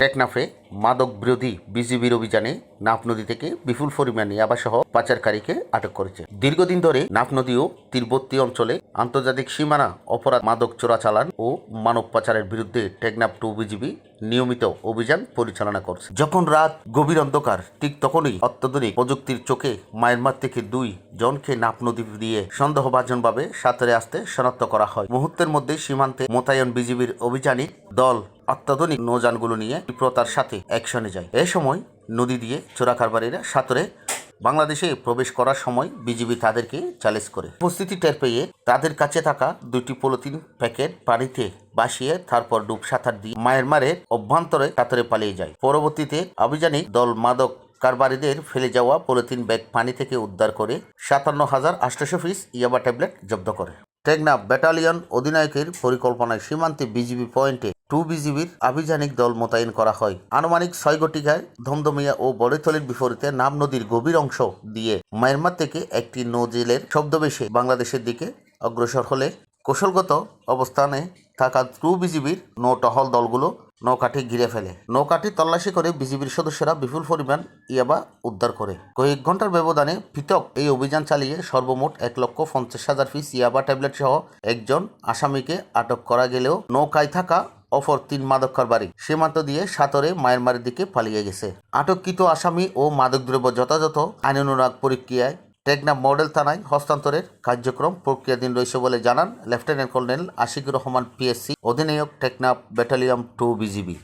টেকনাফে মাদক বিরোধী বিজিবির অভিযানে নাফ নদী থেকে বিপুল পরিমাণ ইয়াবাসহ পাচারকারীকে আটক করেছে। দীর্ঘদিন ধরে নাফ নদী ও তীরবর্তী অঞ্চলে আন্তর্জাতিক সীমানা অপরাধ মাদক চোরাচালান ও মানব পাচারের বিরুদ্ধে টেকনাফ টু বিজিবি নিয়মিত অভিযান পরিচালনা করছে। যখন রাত গভীর অন্ধকার, ঠিক তখনই অত্যাধুনিক প্রযুক্তির চোখে মায়ানমার থেকে দুই জনকে নাপ নদী দিয়ে সন্দেহভাজনভাবে সাঁতরে আসতে শনাক্ত করা হয়। মুহূর্তের মধ্যে সীমান্তে মোতায়েন বিজিবির অভিযানিক দল অত্যাধুনিক নৌযানগুলো নিয়ে তীব্রতার সাথে অ্যাকশনে যায়। এ সময় নদী দিয়ে চোরা কারবারিরা সাঁতরে বাংলাদেশে প্রবেশ করার সময় বিজিবি তাদেরকে চ্যালেঞ্জ করে। উপস্থিতি টের পেয়ে তাদের কাছে থাকা দুটি পলিথিন প্যাকেট পানিতে বাসিয়ে তারপর ডুব সাঁতার দিয়ে মায়ের অভ্যন্তরে সাঁতরে পালিয়ে যায়। পরবর্তীতে আভিযানিক দল মাদক কারবারিদের ফেলে যাওয়া পলিথিন ব্যাগ পানি থেকে উদ্ধার করে সাতান্ন হাজার আটশোশো পিস ইয়াবা ট্যাবলেট জব্দ করে। টেকনাফ ব্যাটালিয়ন অধিনায়কের পরিকল্পনায় সীমান্তে বিজিবি পয়েন্টে টু বিজিবির আভিযানিক দল মোতায়েন করা হয়। আনুমানিক ছয় গটিকায় ধমধমিয়া ও বড়িথলির বিপরীতে নাম নদীর গভীর অংশ দিয়ে মায়ানমার থেকে একটি নৌজেলের শব্দবেশে বাংলাদেশের দিকে অগ্রসর হলে কৌশলগত অবস্থানে থাকা টু বিজিবির নৌ টহল দলগুলো নৌকাটি ঘিরে ফেলে। নৌকাটি তল্লাশি করে বিজিবির সদস্যরা বিপুল পরিমাণ ইয়াবা উদ্ধার করে। কয়েক ঘণ্টার ব্যবধানে পৃথক এই অভিযান চালিয়ে সর্বমোট এক লক্ষ পঞ্চাশ হাজার পিস ইয়াবা ট্যাবলেট সহ একজন আসামিকে আটক করা গেলেও নৌকায় থাকা অপর তিন মাদক বাড়ি সীমান্ত দিয়ে সাতরে মায়ানমারের দিকে পালিয়ে গেছে। আটককৃত আসামি ও মাদকদ্রব্য যথাযথ আইন অনুরাগ প্রক্রিয়ায় টেকনাফ মডেল থানায় হস্তান্তরের কার্যক্রম প্রক্রিয়াধীন রয়েছে বলে জানান lieutenant colonel Ashiqur Rahman PSC অধিনায়ক টেকনাফ ব্যাটালিয়ন টু বিজিবি।